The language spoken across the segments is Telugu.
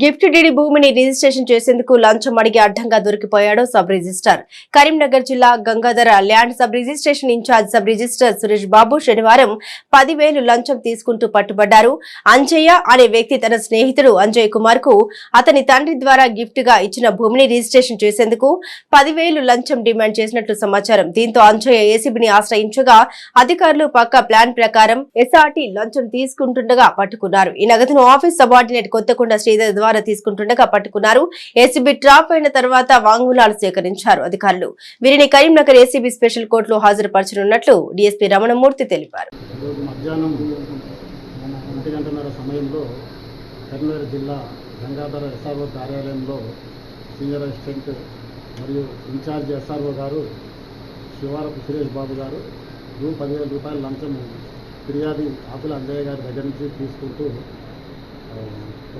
గిఫ్ట్ డీడీ భూమిని రిజిస్ట్రేషన్ చేసేందుకు లంచం అడిగి అడ్డంగా దొరికిపోయాడు సబ్ రిజిస్టార్ కరీంనగర్ జిల్లా Gangadhara land sub registration in-charge sub register Suresh Babu శనివారం పదివేలు లంచం తీసుకుంటూ పట్టుబడ్డారు. అంజయ్య అనే వ్యక్తి తన స్నేహితుడు అంజయ్ కుమార్కు అతని తండ్రి ద్వారా గిఫ్ట్గా ఇచ్చిన భూమిని రిజిస్ట్రేషన్ చేసేందుకు పదివేలు లంచం డిమాండ్ చేసినట్లు సమాచారం. దీంతో అంజయ్య ఏసీబీని ఆశ్రయించగా అధికారులు పక్క ప్లాన్ ప్రకారం ఎస్ఆర్టీ లంచం తీసుకుంటుండగా పట్టుకున్నారు. ఈ నగదును ఆఫీస్ సబార్డినేట్ కొత్తకొండ శ్రీధర్ ద్వారా తీసుకుంటుండగా పట్టుకున్నారు. ఏసీబీ ట్రాప్ అయిన తర్వాత వాంగ్మూలాలు సేకరించారు అధికారులు. వీరిని కరీంనగర్ ఏసీబీ స్పెషల్ కోర్టులో హాజరుపరచనున్నట్లు డీఎస్పీ రమణమూర్తి తెలిపారు. జిల్లా గంగాధర ఎస్ఆర్ఓ కార్యాలయంలో సీనియర్ అసిస్టెంట్ మరియు ఇన్ఛార్జ్ ఎస్ఆర్ఓ గారు శివారపు సురేష్ బాబు గారు రూ పదివేల రూపాయల లంచం ఫిర్యాదు ఆకుల అంజయ్య గారి దగ్గర నుంచి తీసుకుంటూ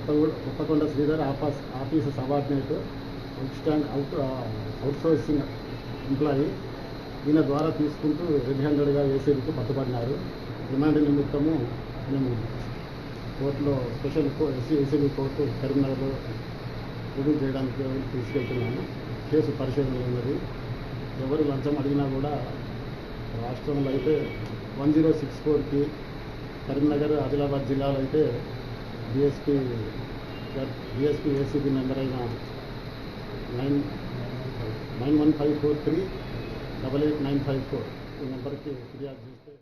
Kuppakonda Kothaguda Sridhar office office subordinate out stand out outsourcing employee ఈయన ద్వారా తీసుకుంటూ రెడ్ హ్యాండెడ్గా వేసేందుకు పట్టుబడినారు రిమాండ్ నిమిత్తము మేము కోర్టులో special co SC ACB court కరీంనగర్లో రుజువు చేయడానికి తీసుకెళ్తున్నాము. కేసు పరిశోధనలో ఉన్నది. ఎవరు లంచం అడిగినా కూడా రాష్ట్రంలో అయితే వన్ జీరో సిక్స్ ఫోర్కి కరీంనగర్ ఆదిలాబాద్ జిల్లాలో అయితే డిఎస్పీ డిఎస్పీ ఏసీబీ నెంబర్ అయిన nine nine one five four three double eight nine five four ఈ నెంబర్కి ఫిర్యాదు చేస్తే